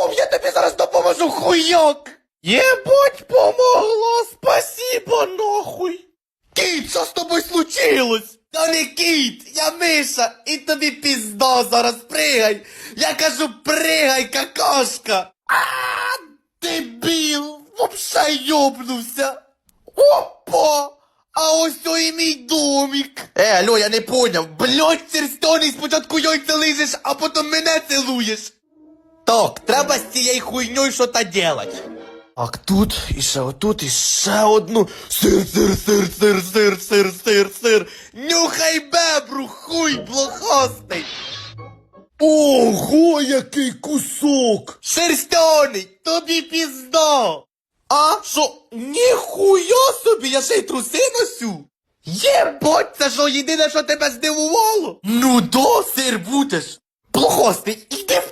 Ом, я тобі зараз допоможу, хуйок! Єбать, помогло, спасибо, нахуй! Кіт, що з тобою случилось? Та не кіт, я миша, і тобі пізда зараз пригай. Я кажу, пригай, какашка. А, дебіл, вообще йобнувся. Опа! А ось то і мій домик. Е, алло, я не поняв. Блять, церстоний, спочатку яйця лижеш, а потім мене цілуєш. Так, треба з цією хуйньою то делать. Так, тут, і ще отут, і ще одну. Сир, сир, сир, сир, сир, сир, сир, сир. Нюхай бебру, хуй блохастий. Ого, який кусок! Шерстяний, тобі пізда! А що? Ніхуя собі, я ще й труси носю! Єбать, це що єдине, що тебе здивувало? Ну до, сир будеш! Плохостий, іди!